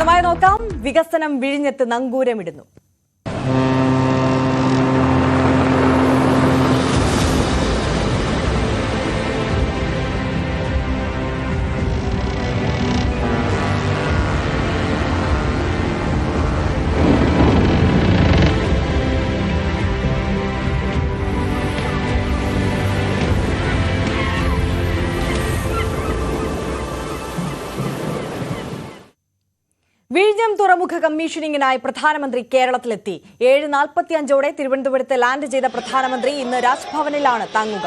വിശദമായി നോക്കാം. വികസനം വിഴിഞ്ഞത്ത് നങ്കൂരമിടുന്നു. തുറമുഖ കമ്മീഷനിങ്ങിനായി പ്രധാനമന്ത്രി കേരളത്തിലെത്തി. ഏഴ് നാൽപ്പത്തിയഞ്ചോടെ തിരുവനന്തപുരത്ത് ലാൻഡ് ചെയ്ത പ്രധാനമന്ത്രി ഇന്ന് രാജ്ഭവനിലാണ് തങ്ങുക.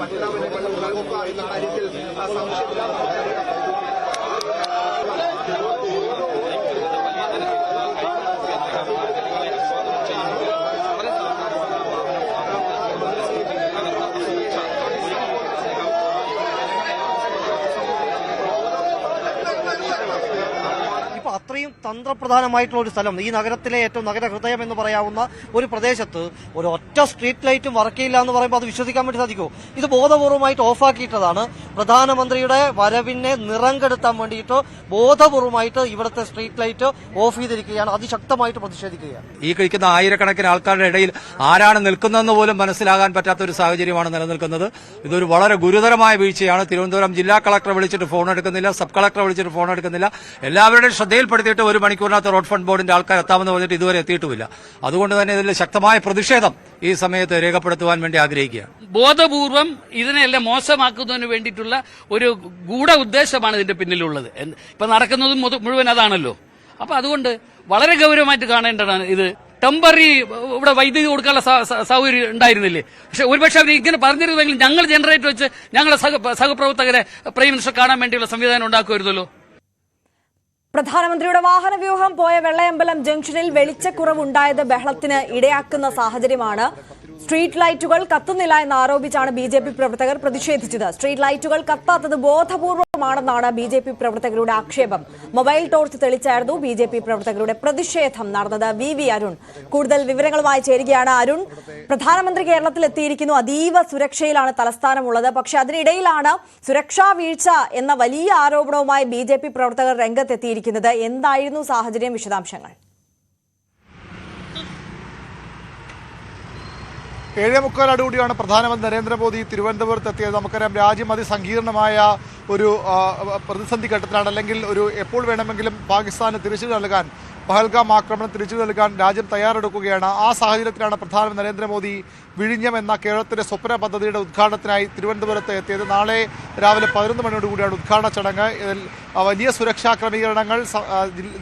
മാക്സിമം ക്ലോസ് വയ്ക്കാം ക്ലോസ് വയ്ക്കാം ഇപ്പൊ തന്ത്രപ്രധാനമായിട്ടുള്ള ഒരു സ്ഥലം. ഈ നഗരത്തിലെ ഏറ്റവും നഗര ഹൃദയം എന്ന് പറയാവുന്ന ഒരു പ്രദേശത്ത് ഒരു ഒറ്റ സ്ട്രീറ്റ് ലൈറ്റും വർക്കില്ല എന്ന് പറയുമ്പോൾ അത് വിശ്വസിക്കാൻ വേണ്ടി സാധിക്കുമോ? ഇത് ബോധപൂർവമായിട്ട് ഓഫാക്കിയിട്ടതാണ്. പ്രധാനമന്ത്രിയുടെ വരവിനെ നിറം കെടുത്താൻ വേണ്ടിയിട്ട് ബോധപൂർവമായിട്ട് ഇവിടുത്തെ സ്ട്രീറ്റ് ലൈറ്റ് ഓഫ് ചെയ്തിരിക്കുകയാണ്. അതിശക്തമായിട്ട് പ്രതിഷേധിക്കുകയാണ്. ഈ കഴിക്കുന്ന ആയിരക്കണക്കിന് ആൾക്കാരുടെ ഇടയിൽ ആരാണ് നിൽക്കുന്നതെന്ന് പോലും മനസ്സിലാകാൻ പറ്റാത്ത ഒരു സാഹചര്യമാണ് നിലനിൽക്കുന്നത്. ഇതൊരു വളരെ ഗുരുതരമായ വീഴ്ചയാണ്. തിരുവനന്തപുരം ജില്ലാ കളക്ടറെ വിളിച്ചിട്ട് ഫോൺ എടുക്കുന്നില്ല സബ് കളക്ടറെ വിളിച്ചിട്ട് ഫോൺ എടുക്കുന്നില്ല. എല്ലാവരുടെയും ശ്രദ്ധയിൽപ്പെടുത്തിയിട്ട് ഒരു മണിക്കൂറിനകത്ത് റോഡ് ഫണ്ട് ബോർഡിന്റെ ആൾക്കാർ എത്താമെന്ന് പറഞ്ഞിട്ട് ഇതുവരെ എത്തിയിട്ടുമില്ല. അതുകൊണ്ട് തന്നെ ഇതിൽ ശക്തമായ പ്രതിഷേധം ഈ സമയത്ത് രേഖപ്പെടുത്തുവാൻ വേണ്ടി ആഗ്രഹിക്കുകയാണ് ബോധപൂർവം ഇതിനെല്ലാം മോശമാക്കുന്നതിന് വേണ്ടിയിട്ടുള്ള ഒരു ഗൂഢ ഉദ്ദേശമാണ് ഇതിന്റെ പിന്നിലുള്ളത്. ഇപ്പൊ നടക്കുന്നതും മുഴുവൻ അതാണല്ലോ. അപ്പൊ അതുകൊണ്ട് വളരെ ഗൗരവമായിട്ട് കാണേണ്ടതാണ് ഇത്. ടെമ്പററി ഇവിടെ വൈദ്യുതി കൊടുക്കാനുള്ള സൗകര്യം ഉണ്ടായിരുന്നില്ലേ? പക്ഷെ ഒരുപക്ഷെ അവർ ഇങ്ങനെ പറഞ്ഞിരുന്നെങ്കിൽ ഞങ്ങൾ ജനറേറ്റർ വെച്ച് ഞങ്ങളുടെ സഹ സഹപ്രവർത്തകരെ പ്രൈം മിനിസ്റ്റർ കാണാൻ വേണ്ടിയുള്ള സംവിധാനം ഉണ്ടാക്കുമായിരുന്നല്ലോ. പ്രധാനമന്ത്രിയുടെ വാഹനവ്യൂഹം പോയ വെള്ളയമ്പലം ജംഗ്ഷനിൽ വെളിച്ചക്കുറവുണ്ടായത് ബഹളത്തിന് ഇടയാക്കുന്ന സാഹചര്യമാണ് സ്ട്രീറ്റ് ലൈറ്റുകൾ കത്തുന്നില്ല എന്ന് ആരോപിച്ചാണ് ബി ജെ പി പ്രവർത്തകർ പ്രതിഷേധിച്ചത്. സ്ട്രീറ്റ് ലൈറ്റുകൾ കത്താത്തത് ബോധപൂർവമാണെന്നാണ് ബി ജെ പി പ്രവർത്തകരുടെ ആക്ഷേപം. മൊബൈൽ ടോർച്ച് തെളിച്ചായിരുന്നു ബി ജെ പി പ്രവർത്തകരുടെ പ്രതിഷേധം നടന്നത്. V V Arun. കൂടുതൽ വിവരങ്ങളുമായി ചേരുകയാണ് അരുൺ. പ്രധാനമന്ത്രി കേരളത്തിൽ എത്തിയിരിക്കുന്നു അതീവ സുരക്ഷയിലാണ് തലസ്ഥാനമുള്ളത്. പക്ഷെ അതിനിടയിലാണ് സുരക്ഷാ വീഴ്ച എന്ന വലിയ ആരോപണവുമായി ബി പ്രവർത്തകർ രംഗത്തെത്തിയിരിക്കുന്നത്. എന്തായിരുന്നു സാഹചര്യം? വിശദാംശങ്ങൾ. ഏഴേ കൂടിയാണ് പ്രധാനമന്ത്രി നരേന്ദ്രമോദി തിരുവനന്തപുരത്ത് എത്തിയത് നമുക്കറിയാം രാജ്യം അതിസങ്കീർണമായ ഒരു പ്രതിസന്ധി ഘട്ടത്തിലാണ്. അല്ലെങ്കിൽ ഒരു എപ്പോൾ വേണമെങ്കിലും പാകിസ്ഥാന് തിരിച്ചു നൽകാൻ പഹൽഗാം ആക്രമണം തിരിച്ചു നൽകാൻ രാജ്യം തയ്യാറെടുക്കുകയാണ്. ആ സാഹചര്യത്തിലാണ് പ്രധാനമന്ത്രി നരേന്ദ്രമോദി വിഴിഞ്ഞം എന്ന കേരളത്തിലെ സ്വപ്ന പദ്ധതിയുടെ ഉദ്ഘാടനത്തിനായി തിരുവനന്തപുരത്ത് എത്തിയത്. നാളെ രാവിലെ പതിനൊന്ന് മണിയോടുകൂടിയാണ് ഉദ്ഘാടന ചടങ്ങ്. ഇതിൽ വലിയ സുരക്ഷാ ക്രമീകരണങ്ങൾ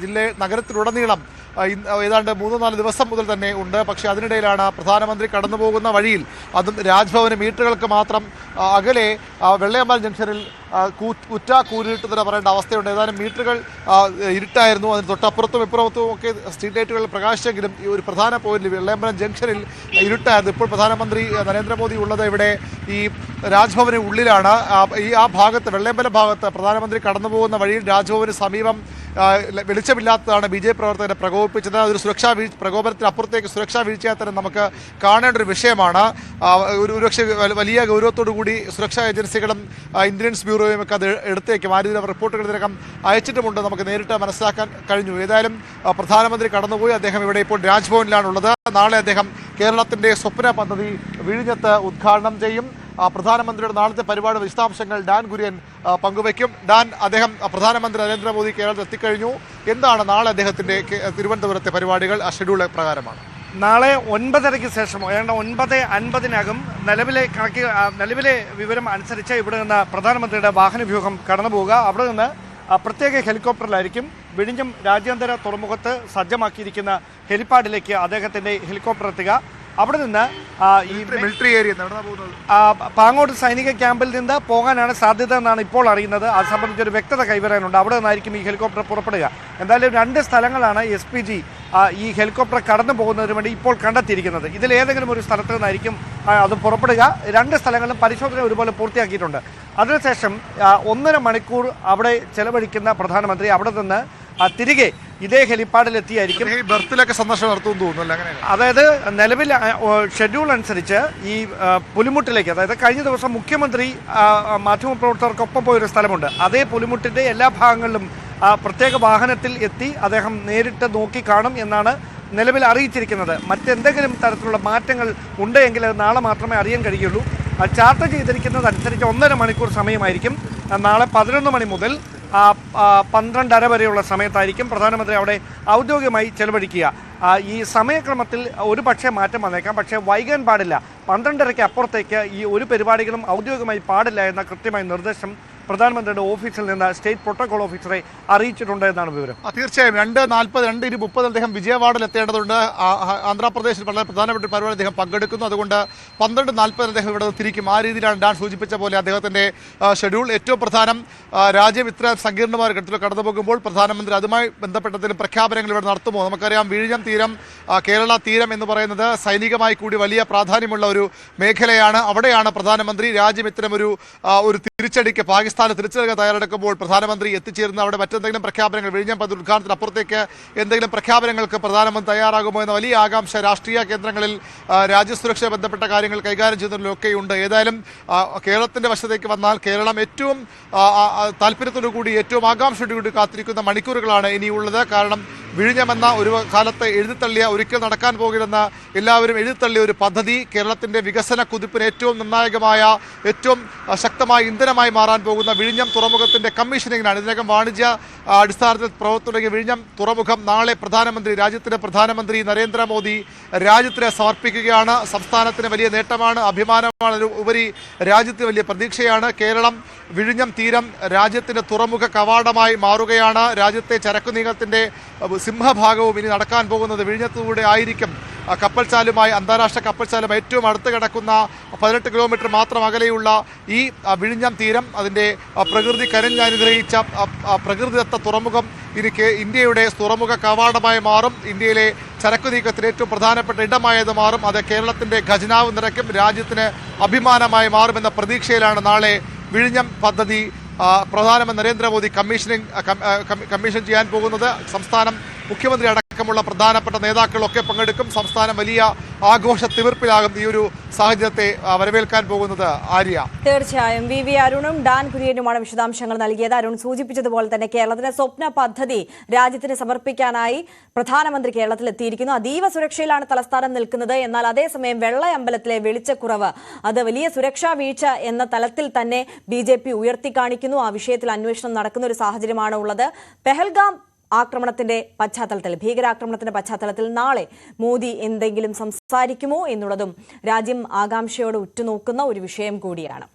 ജില്ല- നഗരത്തിലുടനീളം ഏതാണ്ട് മൂന്നോ നാല് ദിവസം മുതൽ തന്നെ ഉണ്ട്. പക്ഷേ അതിനിടയിലാണ് പ്രധാനമന്ത്രി കടന്നു പോകുന്ന വഴിയിൽ അതും രാജ്ഭവന് മീറ്ററുകൾക്ക് മാത്രം അകലെ വെള്ളയമ്പലം ജംഗ്ഷനിൽ കുറ്റ കൂരിട്ട് തന്നെ പറയേണ്ട അവസ്ഥയുണ്ട്. ഏതാനും മീറ്ററുകൾ ഇരുട്ടായിരുന്നു. അതിന് തൊട്ടപ്പുറത്തും ഇപ്പുറത്തും ഒക്കെ സ്ട്രീറ്റ് ലൈറ്റുകൾ പ്രകാശിച്ചെങ്കിലും ഈ ഒരു പ്രധാന പോയിന്റിൽ വെള്ളയമ്പലം ജംഗ്ഷനിൽ ഇരുട്ടായിരുന്നു. ഇപ്പോൾ പ്രധാനമന്ത്രി നരേന്ദ്രമോദി ഉള്ളത് ഇവിടെ ഈ രാജ്ഭവന് ഉള്ളിലാണ്. ഈ ആ ഭാഗത്ത് വെള്ളയമ്പലം ഭാഗത്ത് പ്രധാനമന്ത്രി കടന്നു പോകുന്ന വഴിയിൽ രാജ്ഭവന് സമീപം വെളിച്ചമില്ലാത്തതാണ് ബി ജെ പി പ്രവർത്തകരെ പ്രകോപിപ്പിച്ചത്. ഒരു സുരക്ഷാ വീഴ്ച പ്രകോപനത്തിന് അപ്പുറത്തേക്ക് സുരക്ഷാ വീഴ്ചയായി തന്നെ നമുക്ക് കാണേണ്ട ഒരു വിഷയമാണ്. ഒരു ഒരുപക്ഷെ വലിയ ഗൗരവത്തോടു കൂടി സുരക്ഷാ ഏജൻസികളും ഇന്റലിജൻസ് ബ്യൂറോയും ഒക്കെ അത് എടുത്തേക്കും. ആ റിപ്പോർട്ടുകൾ ഇതിനകം അയച്ചിട്ടുമുണ്ട്. നമുക്ക് നേരിട്ട് മനസ്സിലാക്കാൻ കഴിഞ്ഞു. ഏതായാലും പ്രധാനമന്ത്രി കടന്നുപോയി. അദ്ദേഹം ഇവിടെ ഇപ്പോൾ രാജ്ഭവനിലാണുള്ളത്. നാളെ അദ്ദേഹം കേരളത്തിന്റെ സ്വപ്ന പദ്ധതി വിഴിഞ്ഞത്ത് ഉദ്ഘാടനം ചെയ്യും. പ്രധാനമന്ത്രിയുടെ നാളത്തെ പരിപാടി വിശദാംശങ്ങൾ ഡാൻ കുര്യൻ പങ്കുവയ്ക്കും. ഡാൻ അദ്ദേഹം പ്രധാനമന്ത്രി നരേന്ദ്രമോദി കേരളത്തിൽ എത്തിക്കഴിഞ്ഞു. എന്താണ് നാളെ അദ്ദേഹത്തിന്റെ തിരുവനന്തപുരത്തെ പരിപാടികൾ? ആ ഷെഡ്യൂൾ പ്രകാരമാണ്. നാളെ ഒൻപതരയ്ക്ക് ശേഷം ഏതാണ്ട് ഒൻപത് അൻപതിനകം നിലവിലെ കണക്ക് നിലവിലെ വിവരം അനുസരിച്ച് ഇവിടെ നിന്ന് പ്രധാനമന്ത്രിയുടെ വാഹനവ്യൂഹം കടന്നു പോവുക അവിടെ നിന്ന് പ്രത്യേക ഹെലികോപ്റ്ററിലായിരിക്കും. വിഴിഞ്ഞം രാജ്യാന്തര തുറമുഖത്ത് സജ്ജമാക്കിയിരിക്കുന്ന ഹെലിപ്പാഡിലേക്ക് അദ്ദേഹത്തിന്റെ ഹെലികോപ്റ്റർ എത്തുക. അവിടെ നിന്ന് ഈ മിലിറ്ററി ഏരിയ പാങ്ങോട്ട് പാങ്ങോട് സൈനിക ക്യാമ്പിൽ നിന്ന് പോകാനാണ് സാധ്യത എന്നാണ് ഇപ്പോൾ അറിയുന്നത്. അത് സംബന്ധിച്ചൊരു വ്യക്തത കൈവരാനുണ്ട്. അവിടെ നിന്നായിരിക്കും ഈ ഹെലികോപ്റ്റർ പുറപ്പെടുക. എന്തായാലും രണ്ട് സ്ഥലങ്ങളാണ് എസ് പി ജി ഈ ഹെലികോപ്റ്റർ കടന്നു പോകുന്നതിന് വേണ്ടി ഇപ്പോൾ കണ്ടെത്തിയിരിക്കുന്നത്. ഇതിലേതെങ്കിലും ഒരു സ്ഥലത്ത് നിന്നായിരിക്കും അത് പുറപ്പെടുക. രണ്ട് സ്ഥലങ്ങളിലും പരിശോധന ഒരുപോലെ പൂർത്തിയാക്കിയിട്ടുണ്ട്. അതിനുശേഷം ഒന്നര മണിക്കൂർ അവിടെ ചെലവഴിക്കുന്ന പ്രധാനമന്ത്രി അവിടെ നിന്ന് തിരികെ ഇതേ ഹെലിപ്പാഡിലെത്തിയായിരിക്കും ബർത്തിലൊക്കെ സന്ദർശനം നടത്തും തോന്നുന്നു അങ്ങനെ അതായത് നിലവിൽ ഷെഡ്യൂൾ അനുസരിച്ച് ഈ പുലിമുട്ടിലേക്ക് അതായത് കഴിഞ്ഞ ദിവസം മുഖ്യമന്ത്രി മാധ്യമപ്രവർത്തകർക്കൊപ്പം പോയൊരു സ്ഥലമുണ്ട്. അതേ പുലിമുട്ടിന്റെ എല്ലാ ഭാഗങ്ങളിലും ആ, പ്രത്യേക വാഹനത്തിൽ എത്തി അദ്ദേഹം നേരിട്ട് നോക്കി കാണും എന്നാണ് നിലവിൽ അറിയിച്ചിരിക്കുന്നത്. മറ്റെന്തെങ്കിലും തരത്തിലുള്ള മാറ്റങ്ങൾ ഉണ്ടെങ്കിൽ അത് നാളെ മാത്രമേ അറിയാൻ കഴിയുള്ളൂ. ആ, ചാർട്ട് ചെയ്തിരിക്കുന്നത് അനുസരിച്ച് ഒന്നര മണിക്കൂർ സമയമായിരിക്കും. നാളെ പതിനൊന്ന് മണി മുതൽ പന്ത്രണ്ടര വരെയുള്ള സമയത്തായിരിക്കും പ്രധാനമന്ത്രി അവിടെ ഔദ്യോഗികമായി ചെലവഴിക്കുക. ഈ സമയക്രമത്തിൽ ഒരു പക്ഷേ മാറ്റം വന്നേക്കാം. പക്ഷേ വൈകാൻ പാടില്ല. പന്ത്രണ്ടരയ്ക്ക് അപ്പുറത്തേക്ക് ഈ ഒരു പരിപാടികളും ഔദ്യോഗികമായി പാടില്ല എന്ന കൃത്യമായ നിർദ്ദേശം പ്രധാനമന്ത്രിയുടെ ഓഫീസിൽ നിന്ന് സ്റ്റേറ്റ് പ്രോട്ടോകോൾ ഓഫീസറെ അറിയിച്ചിട്ടുണ്ട് എന്നാണ് വിവരം. തീർച്ചയായും. രണ്ട് നാൽപ്പത് രണ്ട് ഇരു മുപ്പത് അദ്ദേഹം വിജയവാഡിൽ എത്തേണ്ടതുണ്ട്. ആന്ധ്രാപ്രദേശിൽ വളരെ പ്രധാനപ്പെട്ട പരിപാടി അദ്ദേഹം പങ്കെടുക്കുന്നു. അതുകൊണ്ട് പന്ത്രണ്ട് നാൽപ്പത് അദ്ദേഹം ഇവിടെ തിരിക്കും. ആ രീതിയിലാണ് ഡാൻ സൂചിപ്പിച്ച പോലെ അദ്ദേഹത്തിന്റെ ഷെഡ്യൂൾ ഏറ്റവും പ്രധാനം. രാജ്യം ഇത്ര സങ്കീർണമായ ഘട്ടത്തിൽ കടന്നു പോകുമ്പോൾ പ്രധാനമന്ത്രി അതുമായി ബന്ധപ്പെട്ട എന്തെങ്കിലും പ്രഖ്യാപനങ്ങൾ ഇവിടെ നടത്തുമോ? നമുക്കറിയാം വിഴിഞ്ഞം തീരം കേരള തീരം എന്ന് പറയുന്നത് സൈനികമായി കൂടി വലിയ പ്രാധാന്യമുള്ള ഒരു മേഖലയാണ്. അവിടെയാണ് പ്രധാനമന്ത്രി രാജ്യം ഇത്തരമൊരു ആ, ഒരു തിരിച്ചടിക്ക് പാകിസ്ഥാന് നൽകാൻ തയ്യാറെടുക്കുമ്പോൾ പ്രധാനമന്ത്രി എത്തിച്ചേരുന്ന അവിടെ മറ്റെന്തെങ്കിലും പ്രഖ്യാപനങ്ങൾ വിഴിഞ്ഞം പദ്ധതി ഉദ്ഘാടനത്തിന് അപ്പുറത്തേക്ക് എന്തെങ്കിലും പ്രഖ്യാപനങ്ങൾക്ക് പ്രധാനമന്ത്രി തയ്യാറാകുമോ എന്ന വലിയ ആകാംക്ഷ രാഷ്ട്രീയ കേന്ദ്രങ്ങളിൽ രാജ്യസുരക്ഷ രാജ്യസുരക്ഷയെ ബന്ധപ്പെട്ട കാര്യങ്ങൾ കൈകാര്യം ചെയ്യുന്നതിലൊക്കെയുണ്ട്. ഏതായാലും കേരളത്തിന്റെ വശത്തേക്ക് വന്നാൽ കേരളം ഏറ്റവും താല്പര്യത്തോടു കൂടി ഏറ്റവും ആകാംക്ഷയോടുകൂടി കാത്തിരിക്കുന്ന മണിക്കൂറുകളാണ് ഇനിയുള്ളത്. കാരണം വിഴിഞ്ഞമെന്ന ഒരു കാലത്ത് എഴുതിത്തള്ളിയ ഒരിക്കൽ നടക്കാൻ പോകില്ലെന്ന എല്ലാവരും എഴുതിത്തള്ളിയ ഒരു പദ്ധതി കേരളത്തിന്റെ വികസന കുതിപ്പിന് ഏറ്റവും നിർണായകമായ ഏറ്റവും ശക്തമായ ഇന്ധനമായി മാറാൻ പോകുന്ന വിഴിഞ്ഞം തുറമുഖത്തിന്റെ കമ്മീഷനിങ്ങിനാണ്. ഇതിനകം വാണിജ്യ അടിസ്ഥാനത്തിൽ പ്രവർത്തനം തുടങ്ങിയ വിഴിഞ്ഞം തുറമുഖം നാളെ പ്രധാനമന്ത്രി രാജ്യത്തിന്റെ പ്രധാനമന്ത്രി നരേന്ദ്രമോദി രാജ്യത്തിന് സമർപ്പിക്കുകയാണ്. സംസ്ഥാനത്തിന് വലിയ നേട്ടമാണ് അഭിമാനമാണ് ഉപരി രാജ്യത്തിന് വലിയ പ്രതീക്ഷയാണ്. കേരളം വിഴിഞ്ഞം തീരം രാജ്യത്തിന്റെ തുറമുഖ കവാടമായി മാറുകയാണ്. രാജ്യത്തെ ചരക്കു നീക്കത്തിന്റെ അഹ്, സിംഹഭാഗവും ഇനി നടക്കാൻ പോകുന്നത് വിഴിഞ്ഞത്തൂടെ ആയിരിക്കും. കപ്പൽശാലുമായി അന്താരാഷ്ട്ര കപ്പൽച്ചാലും ഏറ്റവും അടുത്ത് കിടക്കുന്ന പതിനെട്ട് കിലോമീറ്റർ മാത്രം അകലെയുള്ള ഈ വിഴിഞ്ഞം തീരം അതിന്റെ പ്രകൃതി കരഞ്ഞനുഗ്രഹിച്ച പ്രകൃതിദത്ത തുറമുഖം ഇനി ഇന്ത്യയുടെ തുറമുഖ കവാടമായി മാറും. ഇന്ത്യയിലെ ചരക്കു നീക്കത്തിന് ഏറ്റവും പ്രധാനപ്പെട്ട ഇടമായത് മാറും. അത് കേരളത്തിന്റെ ഖജനാവ് നിറയ്ക്കും രാജ്യത്തിന് അഭിമാനമായി മാറുമെന്ന പ്രതീക്ഷയിലാണ് നാളെ വിഴിഞ്ഞം പദ്ധതി പ്രധാനമന്ത്രി നരേന്ദ്രമോദി കമ്മീഷനിങ് കമ്മീഷൻ ചെയ്യാൻ പോകുന്നത് സംസ്ഥാനം മുഖ്യമന്ത്രി അടക്കമുള്ള പ്രധാനപ്പെട്ട നേതാക്കളൊക്കെ പങ്കെടുക്കും. സംസ്ഥാനം വലിയ ആഘോഷ തീർപ്പിലാകും ഈ ഒരു സാഹചര്യത്തെ വരവേൽക്കാൻ പോകുന്നത്. ആര്യ? തീർച്ചയായും. വി വി അരുണും ഡാൻ കുര്യനുമാണ് വിശദാംശങ്ങൾ നൽകിയത്. അരുൺ സൂചിപ്പിച്ചതുപോലെ തന്നെ കേരളത്തിലെ സ്വപ്ന പദ്ധതി രാജ്യത്തിന് സമർപ്പിക്കാനായി പ്രധാനമന്ത്രി കേരളത്തിൽ എത്തിയിരിക്കുന്നു അതീവ സുരക്ഷയിലാണ് തലസ്ഥാനം നിൽക്കുന്നത്. എന്നാൽ അതേസമയം വെള്ളയമ്പലത്തിലെ വെളിച്ചക്കുറവ് അത് വലിയ സുരക്ഷാ വീഴ്ച എന്ന തലത്തിൽ തന്നെ ബി ഉയർത്തി കാണിക്കുന്നു. ആ വിഷയത്തിൽ അന്വേഷണം നടക്കുന്ന ഒരു സാഹചര്യമാണ് ഉള്ളത് പെഹൽഗാം ആക്രമണത്തിന്റെ പശ്ചാത്തലത്തിൽ ഭീകരാക്രമണത്തിന്റെ പശ്ചാത്തലത്തിൽ നാളെ മോദി എന്തെങ്കിലും സംസാരിക്കുമോ എന്നുള്ളതും രാജ്യം ആകാംക്ഷയോടെ ഉറ്റുനോക്കുന്ന ഒരു വിഷയം കൂടിയാണ്.